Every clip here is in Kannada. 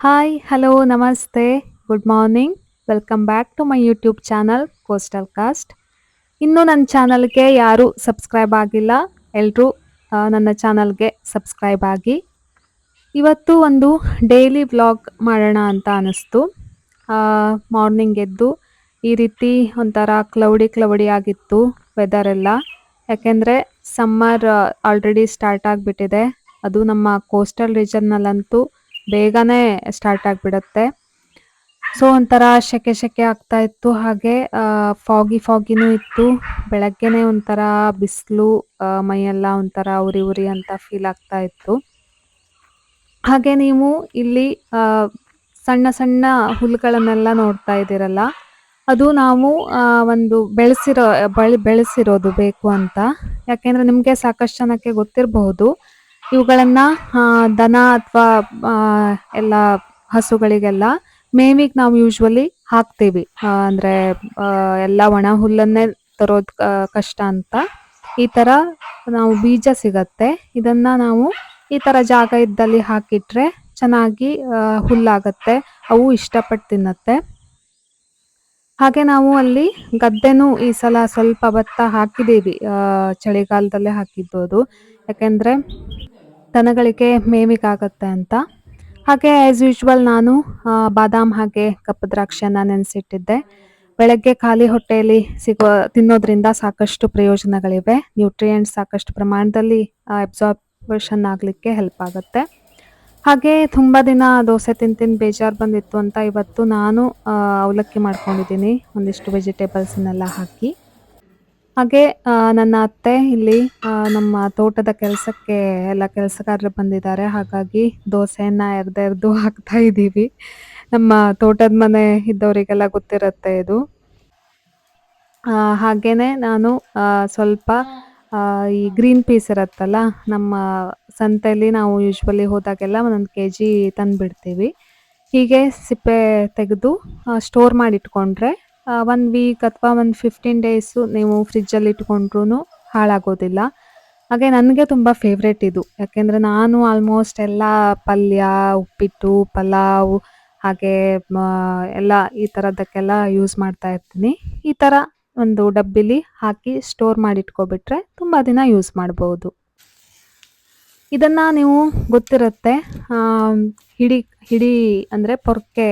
ಹಾಯ್, ಹಲೋ, ನಮಸ್ತೆ, good morning. Welcome back to my YouTube channel coastal cost. ಇನ್ನೂ ನನ್ನ ಚಾನಲ್‌ಗೆ ಯಾರು ಸಬ್ಸ್ಕ್ರೈಬ್ ಆಗಿಲ್ಲ, ಎಲ್ಲರೂ ನನ್ನ ಚಾನಲ್‌ಗೆ ಸಬ್ಸ್ಕ್ರೈಬ್ ಆಗಿ. ಇವತ್ತು ಒಂದು ಡೈಲಿ ವ್ಲಾಗ್ ಮಾಡೋಣ ಅಂತ ಅನಿಸ್ತು. ಆ, ಮಾರ್ನಿಂಗ್ ಎದ್ದು ಈ ರೀತಿ ಒಂಥರ ಕ್ಲೌಡಿ ಕ್ಲೌಡಿ ಆಗಿತ್ತು ವೆದರ್ ಎಲ್ಲ. ಯಾಕೆಂದರೆ ಸಮ್ಮರ್ ಆಲ್ರೆಡಿ ಸ್ಟಾರ್ಟ್ ಆಗಿಬಿಟ್ಟಿದೆ. ಅದು ನಮ್ಮ ಕೋಸ್ಟಲ್ ರೀಜನ್ನಲ್ಲಂತೂ ಬೇಗನೆ ಸ್ಟಾರ್ಟ್ ಆಗಿಬಿಡುತ್ತೆ. ಸೊ ಒಂಥರ ಶೆಕೆ ಸೆಕೆ ಆಗ್ತಾ ಇತ್ತು. ಹಾಗೆ ಫಾಗಿ ಫಾಗಿನೂ ಇತ್ತು. ಬೆಳಗ್ಗೆನೇ ಒಂಥರ ಬಿಸಿಲು ಮೈಯೆಲ್ಲ ಒಂಥರ ಉರಿ ಉರಿ ಅಂತ ಫೀಲ್ ಆಗ್ತಾ ಇತ್ತು. ಹಾಗೆ ನೀವು ಇಲ್ಲಿ ಸಣ್ಣ ಸಣ್ಣ ಹುಲ್ಲುಗಳನ್ನೆಲ್ಲ ನೋಡ್ತಾ ಇದ್ದೀರಲ್ಲ, ಅದು ನಾವು ಒಂದು ಬೆಳೆಸಿರೋ ಬಳಿ ಬೆಳೆಸಿರೋದು ಬೇಕು ಅಂತ. ಯಾಕೆಂದರೆ ನಿಮಗೆ ಸಾಕಷ್ಟು ಜನಕ್ಕೆ ಗೊತ್ತಿರಬಹುದು. ಇವುಗಳನ್ನು ದನ ಅಥವಾ ಎಲ್ಲ ಹಸುಗಳಿಗೆಲ್ಲ ಮೇವಿಗೆ ನಾವು ಯೂಶ್ವಲಿ ಹಾಕ್ತೀವಿ. ಅಂದ್ರೆ ಎಲ್ಲ ಒಣ ಹುಲ್ಲನ್ನೇ ತರೋದ್ ಕಷ್ಟ ಅಂತ ಈ ತರ ನಾವು ಬೀಜ ಸಿಗತ್ತೆ. ಇದನ್ನ ನಾವು ಈ ತರ ಜಾಗ ಇದ್ದಲ್ಲಿ ಹಾಕಿಟ್ರೆ ಚೆನ್ನಾಗಿ ಹುಲ್ಲಾಗತ್ತೆ. ಅವು ಇಷ್ಟಪಟ್ಟು ತಿನ್ನತ್ತೆ. ಹಾಗೆ ನಾವು ಅಲ್ಲಿ ಗದ್ದೆನೂ ಈ ಸಲ ಸ್ವಲ್ಪ ಭತ್ತ ಹಾಕಿದ್ದೀವಿ. ಚಳಿಗಾಲದಲ್ಲೇ ಹಾಕಿದ್ದು ಅದು. ಯಾಕೆಂದರೆ ದನಗಳಿಗೆ ಮೇವಿಗಾಗತ್ತೆ ಅಂತ. ಹಾಗೆ ಆ್ಯಸ್ ಯೂಶ್ವಲ್ ನಾನು ಬಾದಾಮ್ ಹಾಗೆ ಕಪ್ಪು ದ್ರಾಕ್ಷಿಯನ್ನು ನೆನೆಸಿಟ್ಟಿದ್ದೆ. ಬೆಳಗ್ಗೆ ಖಾಲಿ ಹೊಟ್ಟೆಯಲ್ಲಿ ಸಿಗೋ ತಿನ್ನೋದ್ರಿಂದ ಸಾಕಷ್ಟು ಪ್ರಯೋಜನಗಳಿವೆ. ನ್ಯೂಟ್ರಿಯೆಂಟ್ಸ್ ಸಾಕಷ್ಟು ಪ್ರಮಾಣದಲ್ಲಿ ಅಬ್ಸಾರ್ಪ್ಷನ್ ಆಗಲಿಕ್ಕೆ ಹೆಲ್ಪ್ ಆಗುತ್ತೆ. ಹಾಗೆ ತುಂಬ ದಿನ ದೋಸೆ ತಿಂದು ತಿಂದು ಬೇಜಾರು ಬಂದಿತ್ತು ಅಂತ ಇವತ್ತು ನಾನು ಅವಲಕ್ಕಿ ಮಾಡ್ಕೊಂಡಿದ್ದೀನಿ ಒಂದಿಷ್ಟು ವೆಜಿಟೇಬಲ್ಸನ್ನೆಲ್ಲ ಹಾಕಿ. ಹಾಗೆ ನನ್ನ ಅತ್ತೆ ಇಲ್ಲಿ ನಮ್ಮ ತೋಟದ ಕೆಲಸಕ್ಕೆ ಎಲ್ಲ ಕೆಲಸಗಾರರು ಬಂದಿದ್ದಾರೆ. ಹಾಗಾಗಿ ದೋಸೆಯನ್ನು ಎರ್ದು ಎರ್ದು ಹಾಕ್ತಾ ಇದ್ದೀವಿ. ನಮ್ಮ ತೋಟದ ಮನೆ ಇದ್ದವರಿಗೆಲ್ಲ ಗೊತ್ತಿರುತ್ತೆ ಇದು. ಹಾಗೇನೆ ನಾನು ಸ್ವಲ್ಪ ಈ ಗ್ರೀನ್ ಪೀಸ್ ಇರುತ್ತಲ್ಲ, ನಮ್ಮ ಸಂತೆಯಲ್ಲಿ ನಾವು ಯೂಶ್ವಲಿ ಹೋದಾಗೆಲ್ಲ ಒಂದೊಂದು ಕೆ ಜಿ ತಂದುಬಿಡ್ತೀವಿ. ಹೀಗೆ ಸಿಪ್ಪೆ ತೆಗೆದು ಸ್ಟೋರ್ ಮಾಡಿ ಇಟ್ಕೊಂಡ್ರೆ ಒನ್ ವೀಕ್ ಅಥವಾ ಒಂದು ಫಿಫ್ಟೀನ್ ಡೇಸು ನೀವು ಫ್ರಿಜ್ಜಲ್ಲಿ ಇಟ್ಕೊಂಡ್ರೂ ಹಾಳಾಗೋದಿಲ್ಲ. ಹಾಗೆ ನನಗೆ ತುಂಬ ಫೇವ್ರೇಟ್ ಇದು. ಯಾಕೆಂದರೆ ನಾನು ಆಲ್ಮೋಸ್ಟ್ ಎಲ್ಲ ಪಲ್ಯ, ಉಪ್ಪಿಟ್ಟು, ಪಲಾವ್ ಹಾಗೆ ಎಲ್ಲ ಈ ಥರದ್ದಕ್ಕೆಲ್ಲ ಯೂಸ್ ಮಾಡ್ತಾ ಇರ್ತೀನಿ. ಈ ಥರ ಒಂದು ಡಬ್ಬಿಲಿ ಹಾಕಿ ಸ್ಟೋರ್ ಮಾಡಿ ಇಟ್ಕೊಬಿಟ್ರೆ ತುಂಬ ದಿನ ಯೂಸ್ ಮಾಡ್ಬೋದು. ಇದನ್ನು ನೀವು ಗೊತ್ತಿರುತ್ತೆ ಹಿಡಿ ಹಿಡಿ ಅಂದರೆ ಪೊರ್ಕೆ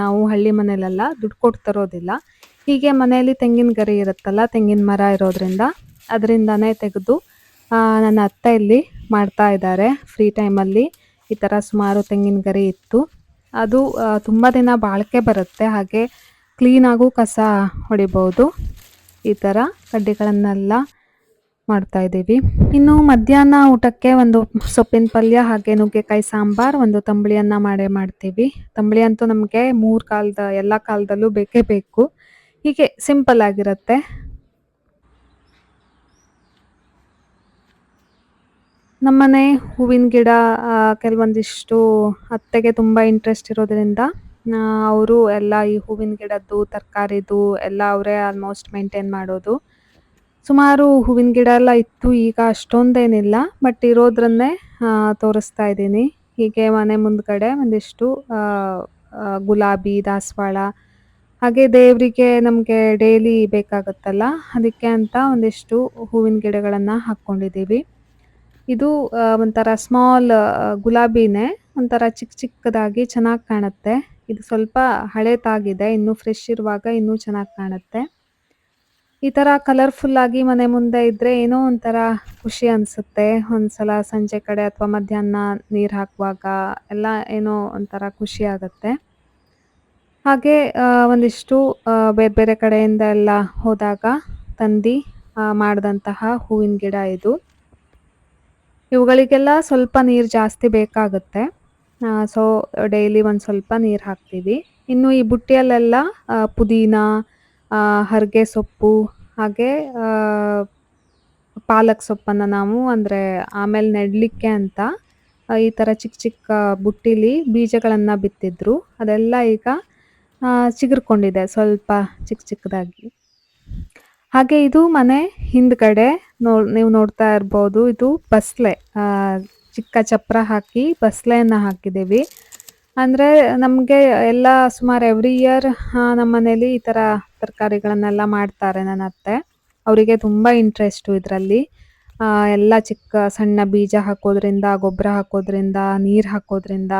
ನಾವು ಹಳ್ಳಿ ಮನೇಲೆಲ್ಲ ದುಡ್ಡು ಕೊಟ್ಟು ತರೋದಿಲ್ಲ. ಹೀಗೆ ಮನೆಯಲ್ಲಿ ತೆಂಗಿನ ಗರಿ ಇರುತ್ತಲ್ಲ, ತೆಂಗಿನ ಮರ ಇರೋದ್ರಿಂದ ಅದರಿಂದನೇ ತೆಗೆದು ನನ್ನ ಅತ್ತೆ ಇಲ್ಲಿ ಮಾಡ್ತಾ ಇದ್ದಾರೆ ಫ್ರೀ ಟೈಮಲ್ಲಿ. ಈ ಥರ ಸುಮಾರು ತೆಂಗಿನ ಗರಿ ಇತ್ತು. ಅದು ತುಂಬ ದಿನ ಬಾಳಿಕೆ ಬರುತ್ತೆ. ಹಾಗೆ ಕ್ಲೀನಾಗೂ ಕಸ ಹೊಡಿಬೋದು. ಈ ಥರ ಕಡ್ಡಿಗಳನ್ನೆಲ್ಲ ಮಾಡ್ತಾ ಇದ್ದೀವಿ. ಇನ್ನು ಮಧ್ಯಾಹ್ನ ಊಟಕ್ಕೆ ಒಂದು ಸೊಪ್ಪಿನ ಪಲ್ಯ ಹಾಗೆ ನುಗ್ಗೆಕಾಯಿ ಸಾಂಬಾರು, ಒಂದು ತಂಬಳಿಯನ್ನು ಮಾಡೇ ಮಾಡ್ತೀವಿ. ತಂಬಳಿ ಅಂತೂ ನಮಗೆ ಮೂರು ಕಾಲದ ಎಲ್ಲ ಕಾಲದಲ್ಲೂ ಬೇಕೇ ಬೇಕು. ಹೀಗೆ ಸಿಂಪಲ್ ಆಗಿರುತ್ತೆ. ನಮ್ಮನೆ ಹೂವಿನ ಗಿಡ ಕೆಲವೊಂದಿಷ್ಟು ಅತ್ತೆಗೆ ತುಂಬ ಇಂಟ್ರೆಸ್ಟ್ ಇರೋದ್ರಿಂದ ಅವರು ಎಲ್ಲ ಈ ಹೂವಿನ ಗಿಡದ್ದು, ತರಕಾರಿದು ಎಲ್ಲ ಅವರೇ ಆಲ್ಮೋಸ್ಟ್ ಮೇಂಟೈನ್ ಮಾಡೋದು. ಸುಮಾರು ಹೂವಿನ ಗಿಡ ಎಲ್ಲ ಇತ್ತು. ಈಗ ಅಷ್ಟೊಂದೇನಿಲ್ಲ. ಬಟ್ ಇರೋದ್ರನ್ನೇ ತೋರಿಸ್ತಾ ಇದ್ದೀನಿ. ಹೀಗೆ ಮನೆ ಮುಂದ್ಗಡೆ ಒಂದಿಷ್ಟು ಗುಲಾಬಿ, ದಾಸವಾಳ ಹಾಗೆ ದೇವರಿಗೆ ನಮಗೆ ಡೈಲಿ ಬೇಕಾಗುತ್ತಲ್ಲ, ಅದಕ್ಕೆ ಅಂತ ಒಂದಿಷ್ಟು ಹೂವಿನ ಗಿಡಗಳನ್ನು ಹಾಕ್ಕೊಂಡಿದ್ದೀವಿ. ಇದು ಒಂಥರ ಸ್ಮಾಲ್ ಗುಲಾಬಿನೇ ಒಂಥರ ಚಿಕ್ಕ ಚಿಕ್ಕದಾಗಿ ಚೆನ್ನಾಗಿ ಕಾಣುತ್ತೆ. ಇದು ಸ್ವಲ್ಪ ಹಳೇತಾಗಿದೆ. ಇನ್ನೂ ಫ್ರೆಶ್ ಇರುವಾಗ ಇನ್ನೂ ಚೆನ್ನಾಗಿ ಕಾಣುತ್ತೆ. ಈ ಥರ ಕಲರ್‌ಫುಲ್ಲಾಗಿ ಮನೆ ಮುಂದೆ ಇದ್ದರೆ ಏನೋ ಒಂಥರ ಖುಷಿ ಅನಿಸುತ್ತೆ. ಒಂದ್ಸಲ ಸಂಜೆ ಕಡೆ ಅಥವಾ ಮಧ್ಯಾಹ್ನ ನೀರು ಹಾಕುವಾಗ ಎಲ್ಲ ಏನೋ ಒಂಥರ ಖುಷಿ ಆಗುತ್ತೆ. ಹಾಗೆ ಒಂದಿಷ್ಟು ಬೇರೆ ಬೇರೆ ಕಡೆಯಿಂದ ಎಲ್ಲ ಹೋದಾಗ ತಂದು ಮಾಡಿದಂತಹ ಹೂವಿನ ಗಿಡ ಇದು. ಇವುಗಳಿಗೆಲ್ಲ ಸ್ವಲ್ಪ ನೀರು ಜಾಸ್ತಿ ಬೇಕಾಗುತ್ತೆ. ಸೊ ಡೈಲಿ ಒಂದು ಸ್ವಲ್ಪ ನೀರು ಹಾಕ್ತೀವಿ. ಇನ್ನು ಈ ಬುಟ್ಟಿಯಲ್ಲೆಲ್ಲ ಪುದೀನ, ಹರಿಗೆ ಸೊಪ್ಪು ಹಾಗೆ ಪಾಲಕ್ ಸೊಪ್ಪನ್ನು ನಾವು ಅಂದರೆ ಆಮೇಲೆ ನೆಡಲಿಕ್ಕೆ ಅಂತ ಈ ಥರ ಚಿಕ್ಕ ಚಿಕ್ಕ ಬುಟ್ಟಿಲಿ ಬೀಜಗಳನ್ನು ಬಿತ್ತಿದ್ರು. ಅದೆಲ್ಲ ಈಗ ಚಿಗುರ್ಕೊಂಡಿದೆ ಸ್ವಲ್ಪ ಚಿಕ್ಕ ಚಿಕ್ಕದಾಗಿ. ಹಾಗೆ ಇದು ಮನೆ ಹಿಂದ್ಗಡೆ ನೋ ನೀವು ನೋಡ್ತಾ ಇರ್ಬೋದು. ಇದು ಬಸಳೆ ಆ, ಚಿಕ್ಕ ಚಪ್ರ ಹಾಕಿ ಬಸಳೆಯನ್ನು ಹಾಕಿದ್ದೀವಿ. ಅಂದರೆ ನಮಗೆ ಎಲ್ಲ ಸುಮಾರು ಎವ್ರಿ ಇಯರ್ ನಮ್ಮ ಮನೇಲಿ ಈ ಥರ ತರಕಾರಿಗಳನ್ನೆಲ್ಲ ಮಾಡ್ತಾರೆ ನನ್ನ ಅತ್ತೆ. ಅವರಿಗೆ ತುಂಬ ಇಂಟ್ರೆಸ್ಟು ಇದರಲ್ಲಿ. ಎಲ್ಲ ಚಿಕ್ಕ ಸಣ್ಣ ಬೀಜ ಹಾಕೋದ್ರಿಂದ, ಗೊಬ್ಬರ ಹಾಕೋದ್ರಿಂದ, ನೀರು ಹಾಕೋದ್ರಿಂದ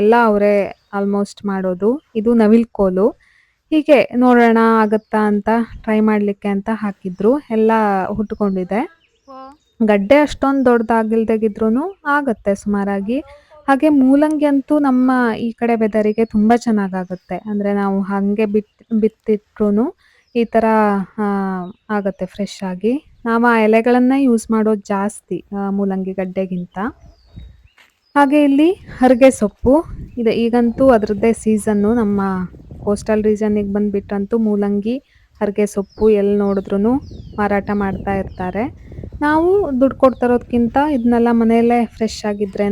ಎಲ್ಲ ಅವರೇ ಆಲ್ಮೋಸ್ಟ್ ಮಾಡೋದು. ಇದು ನವಿಲ್ಕೋಲು ಹೀಗೆ ನೋಡೋಣ ಆಗುತ್ತಾ ಅಂತ ಟ್ರೈ ಮಾಡಲಿಕ್ಕೆ ಅಂತ ಹಾಕಿದ್ರು. ಎಲ್ಲ ಹುಟ್ಕೊಂಡಿದೆ. ಗಡ್ಡೆ ಅಷ್ಟೊಂದು ದೊಡ್ಡದಾಗಿಲ್ದಾಗಿದ್ರೂ ಆಗತ್ತೆ ಸುಮಾರಾಗಿ. ಹಾಗೆ ಮೂಲಂಗಿ ಅಂತೂ ನಮ್ಮ ಈ ಕಡೆ ಬೆದರಿಗೆ ತುಂಬ ಚೆನ್ನಾಗಾಗುತ್ತೆ. ಅಂದರೆ ನಾವು ಹಾಗೆ ಬಿತ್ ಬಿತ್ತಿಟ್ರು ಈ ಥರ ಆಗುತ್ತೆ ಫ್ರೆಶ್ ಆಗಿ. ನಾವು ಆ ಎಲೆಗಳನ್ನೇ ಯೂಸ್ ಮಾಡೋದು ಜಾಸ್ತಿ ಮೂಲಂಗಿ ಗಡ್ಡೆಗಿಂತ. ಹಾಗೆ ಇಲ್ಲಿ ಹರಿಗೆ ಸೊಪ್ಪು. ಇದೆ, ಈಗಂತೂ ಅದರದ್ದೇ ಸೀಸನ್ನು ನಮ್ಮ ಕೋಸ್ಟಲ್ ರೀಜನ್ನಿಗೆ ಬಂದುಬಿಟ್ಟಂತೂ ಮೂಲಂಗಿ, ಹರಿಗೆ ಸೊಪ್ಪು ಎಲ್ಲಿ ನೋಡಿದ್ರೂ ಮಾರಾಟ ಮಾಡ್ತಾ ಇರ್ತಾರೆ. ನಾವು ದುಡ್ಡು ಕೊಡ್ತಿರೋದಕ್ಕಿಂತ ಇದನ್ನೆಲ್ಲ ಮನೆಯಲ್ಲೇ ಫ್ರೆಶ್ ಆಗಿದ್ರೇ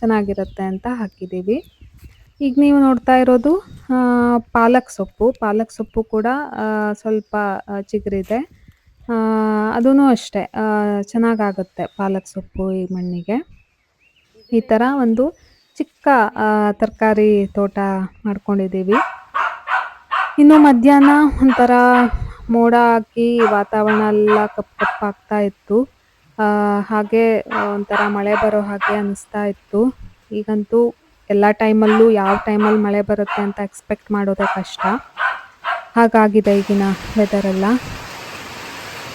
ಚೆನ್ನಾಗಿರುತ್ತೆ ಅಂತ ಹಾಕಿದ್ದೀವಿ. ಈಗ ನೀವು ನೋಡ್ತಾ ಇರೋದು ಪಾಲಕ್ ಸೊಪ್ಪು. ಪಾಲಕ್ ಸೊಪ್ಪು ಕೂಡ ಸ್ವಲ್ಪ ಚಿಗುರಿದೆ. ಅದೂ ಅಷ್ಟೇ ಚೆನ್ನಾಗಾಗುತ್ತೆ ಪಾಲಕ್ ಸೊಪ್ಪು ಈ ಮಣ್ಣಿಗೆ. ಈ ಥರ ಒಂದು ಚಿಕ್ಕ ತರಕಾರಿ ತೋಟ ಮಾಡ್ಕೊಂಡಿದ್ದೀವಿ. ಇನ್ನು ಮಧ್ಯಾಹ್ನ ಒಂಥರ ಮೋಡ ಹಾಕಿ ವಾತಾವರಣ ಎಲ್ಲ ಕಪ್ಪು ಕಪ್ಪಾಗ್ತಾ ಇತ್ತು. ಹಾಗೆ ಒಂಥರ ಮಳೆ ಬರೋ ಹಾಗೆ ಅನಿಸ್ತಾ ಇತ್ತು. ಈಗಂತೂ ಎಲ್ಲ ಟೈಮಲ್ಲೂ ಯಾವ ಟೈಮಲ್ಲಿ ಮಳೆ ಬರುತ್ತೆ ಅಂತ ಎಕ್ಸ್ಪೆಕ್ಟ್ ಮಾಡೋದೇ ಕಷ್ಟ. ಹಾಗಾಗಿದೆ ಈಗಿನ ವೆದರೆಲ್ಲ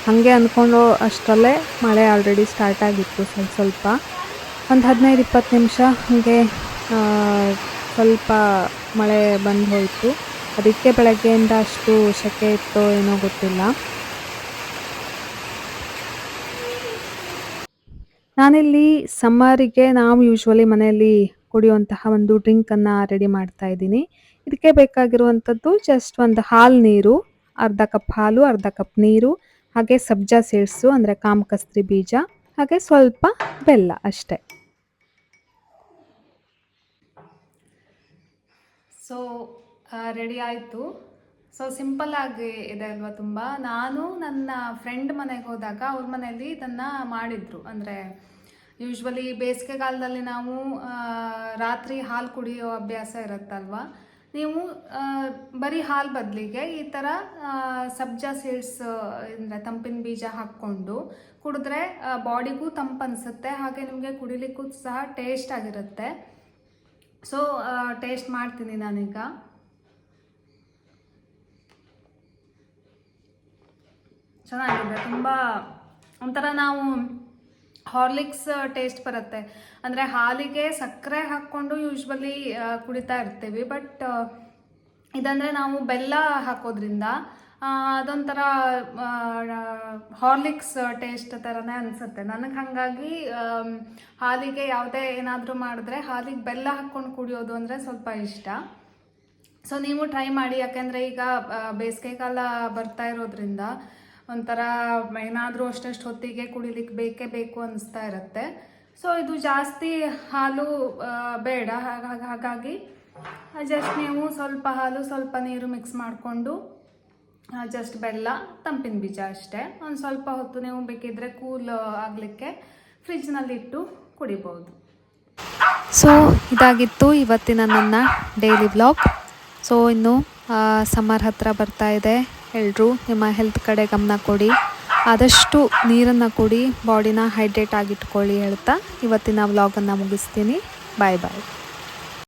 ಹಾಗೆ ಅಂದ್ಕೊಂಡು ಅಷ್ಟರಲ್ಲೇ ಮಳೆ ಆಲ್ರೆಡಿ ಸ್ಟಾರ್ಟ್ ಆಗಿತ್ತು ಸ್ವಲ್ಪ ಸ್ವಲ್ಪ. ಒಂದು ಹದಿನೈದು ಇಪ್ಪತ್ತು ನಿಮಿಷ ಹಾಗೆ ಸ್ವಲ್ಪ ಮಳೆ ಬಂದು ಹೋಯಿತು. ಅದಕ್ಕೆ ಬೆಳಗ್ಗೆಯಿಂದ ಅಷ್ಟು ಸೆಕೆ ಇತ್ತೋ ಏನೋ ಗೊತ್ತಿಲ್ಲ. ನಾನಿಲ್ಲಿ ಸಮ್ಮರಿಗೆ ನಾವು ಯೂಶ್ವಲಿ ಮನೆಯಲ್ಲಿ ಕುಡಿಯುವಂತಹ ಒಂದು ಡ್ರಿಂಕನ್ನು ರೆಡಿ ಮಾಡ್ತಾ ಇದ್ದೀನಿ. ಇದಕ್ಕೆ ಬೇಕಾಗಿರುವಂಥದ್ದು ಜಸ್ಟ್ ಒಂದು ಹಾಲು ನೀರು, ಅರ್ಧ ಕಪ್ ಹಾಲು, ಅರ್ಧ ಕಪ್ ನೀರು, ಹಾಗೆ ಸಬ್ಜಾ ಸೀಡ್ಸು ಅಂದರೆ ಕಾಮಕಸ್ತ್ರಿ ಬೀಜ, ಹಾಗೆ ಸ್ವಲ್ಪ ಬೆಲ್ಲ ಅಷ್ಟೇ. ಸೊ ರೆಡಿ ಆಯಿತು. ಸೊ ಸಿಂಪಲ್ ಆಗಿ ಇದೆ ಅಲ್ವಾ ತುಂಬ? ನಾನು ನನ್ನ ಫ್ರೆಂಡ್ ಮನೆಗೆ ಹೋದಾಗ ಅವ್ರ ಮನೆಯಲ್ಲಿ ಇದನ್ನು ಮಾಡಿದರು. ಅಂದರೆ ಯೂಶ್ವಲಿ ಬೇಸಿಗೆಗಾಲದಲ್ಲಿ ನಾವು ರಾತ್ರಿ ಹಾಲು ಕುಡಿಯೋ ಅಭ್ಯಾಸ ಇರುತ್ತಲ್ವ? ನೀವು ಬರೀ ಹಾಲು ಬದಲಿಗೆ ಈ ಥರ ಸಬ್ಜಾ ಸೀಡ್ಸ್ ಅಂದರೆ ತಂಪಿನ ಬೀಜ ಹಾಕ್ಕೊಂಡು ಕುಡಿದ್ರೆ ಬಾಡಿಗೂ ತಂಪು ಅನಿಸುತ್ತೆ, ಹಾಗೆ ನಿಮಗೆ ಕುಡಿಲಿಕ್ಕೂ ಸಹ ಟೇಸ್ಟ್ ಆಗಿರುತ್ತೆ. ಸೊ ಟೇಸ್ಟ್ ಮಾಡ್ತೀನಿ ನಾನೀಗ. ಚೆನ್ನಾಗಿದೆ ತುಂಬ ಒಂಥರ ನಾವು ಹಾರ್ಲಿಕ್ಸ್ ಟೇಸ್ಟ್ ಬರುತ್ತೆ. ಅಂದರೆ ಹಾಲಿಗೆ ಸಕ್ಕರೆ ಹಾಕ್ಕೊಂಡು ಯೂಶ್ವಲಿ ಕುಡಿತಾ ಇರ್ತೀವಿ. ಬಟ್ ಇದಂದರೆ ನಾವು ಬೆಲ್ಲ ಹಾಕೋದ್ರಿಂದ ಅದೊಂಥರ ಹಾರ್ಲಿಕ್ಸ್ ಟೇಸ್ಟ್ ಥರನೇ ಅನಿಸುತ್ತೆ. ನನಗೆ ಹಾಗಾಗಿ ಹಾಲಿಗೆ ಯಾವುದೇ ಏನಾದರೂ ಮಾಡಿದ್ರೆ ಹಾಲಿಗೆ ಬೆಲ್ಲ ಹಾಕ್ಕೊಂಡು ಕುಡಿಯೋದು ಅಂದರೆ ಸ್ವಲ್ಪ ಇಷ್ಟ. ಸೊ, ನೀವು ಟ್ರೈ ಮಾಡಿ. ಯಾಕೆಂದರೆ ಈಗ ಬೇಸಿಗೆ ಕಾಲ ಬರ್ತಾ ಇರೋದ್ರಿಂದ ಒಂಥರ ಏನಾದರೂ ಅಷ್ಟಷ್ಟು ಹೊತ್ತಿಗೆ ಕುಡಿಲಿಕ್ಕೆ ಬೇಕೇ ಬೇಕು ಅನಿಸ್ತಾ ಇರುತ್ತೆ. ಸೊ ಇದು ಜಾಸ್ತಿ ಹಾಲು ಬೇಡ. ಹಾಗಾಗಿ ಜಸ್ಟ್ ನೀವು ಸ್ವಲ್ಪ ಹಾಲು, ಸ್ವಲ್ಪ ನೀರು ಮಿಕ್ಸ್ ಮಾಡಿಕೊಂಡು ಜಸ್ಟ್ ಬೆಲ್ಲ, ತಂಪಿನ ಬೀಜ ಅಷ್ಟೇ. ಒಂದು ಸ್ವಲ್ಪ ಹೊತ್ತು ನೀವು ಬೇಕಿದ್ರೆ ಕೂಲ್ ಆಗಲಿಕ್ಕೆ ಫ್ರಿಜ್ನಲ್ಲಿಟ್ಟು ಕುಡಿಬೋದು. ಸೊ ಇದಾಗಿತ್ತು ಇವತ್ತಿನ ನನ್ನ ಡೈಲಿ ಬ್ಲಾಗ್ ಸೊ ಇನ್ನು ಸಮ್ಮರ್ ಹತ್ರ ಬರ್ತಾ ಇದೆ. ಎಲ್ಲರೂ ನಿಮ್ಮ ಹೆಲ್ತ್ ಕಡೆ ಗಮನ ಕೊಡಿ. ಆದಷ್ಟು ನೀರನ್ನು ಕುಡಿ ಬಾಡಿನ ಹೈಡ್ರೇಟ್ ಆಗಿಟ್ಕೊಳ್ಳಿ ಹೇಳ್ತಾ ಇವತ್ತಿನ ವ್ಲಾಗನ್ನು ಮುಗಿಸ್ತೀನಿ. ಬಾಯ್ ಬಾಯ್